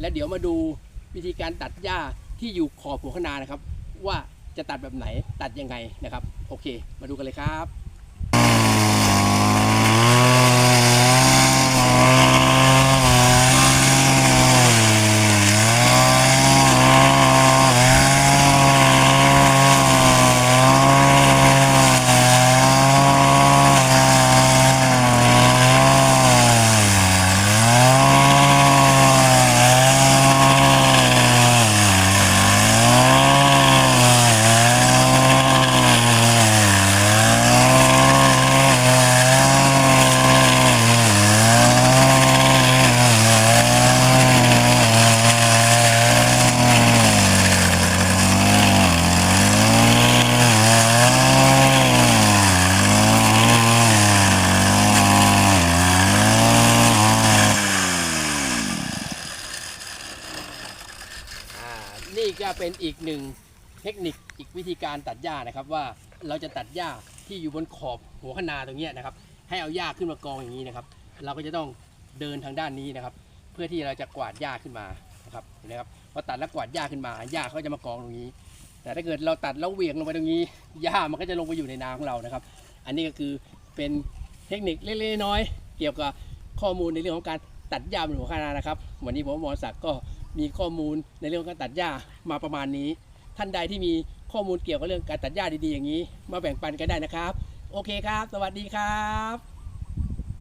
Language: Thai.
และเดี๋ยวมาดูวิธีการตัดหญ้าที่อยู่ขอบหัวคะนานะครับ ว่าจะตัดแบบไหนตัดยังไงนะครับ โอเค มาดูกันเลยครับ นี่ก็เป็นอีกหนึ่งเทคนิคอีกวิธีการตัดหญ้านะครับ ว่าเราจะตัดหญ้าที่อยู่บนขอบหัวคะนาตรงนี้นะครับ ให้เอาหญ้าขึ้นมากองอย่างนี้นะครับ เราก็จะต้องเดินทางด้านนี้นะครับ เพื่อที่เราจะกวาดหญ้าขึ้นมานะครับเห็นไหมครับพอตัดแล้วกวาดหญ้าขึ้นมาหญ้าเขาจะมากองตรงนี้ แต่ถ้าเกิดเราตัดแล้วเหวี่ยงลงไปตรงนี้หญ้ามันก็จะลงไปอยู่ในนาของเรานะครับ อันนี้ก็คือเป็นเทคนิคเล็กๆน้อยๆเกี่ยวกับข้อมูลในเรื่องของการ ตัดหญ้าบนหัวคะนานะครับ วันนี้ผมหมอศักดิ์ก็มีข้อมูลในเรื่องการตัดหญ้ามาประมาณนี้ ท่านใดที่มีข้อมูลเกี่ยวกับเรื่องการตัดหญ้าดีๆอย่างนี้ มาแบ่งปันกันได้นะครับ โอเคครับ สวัสดีครับ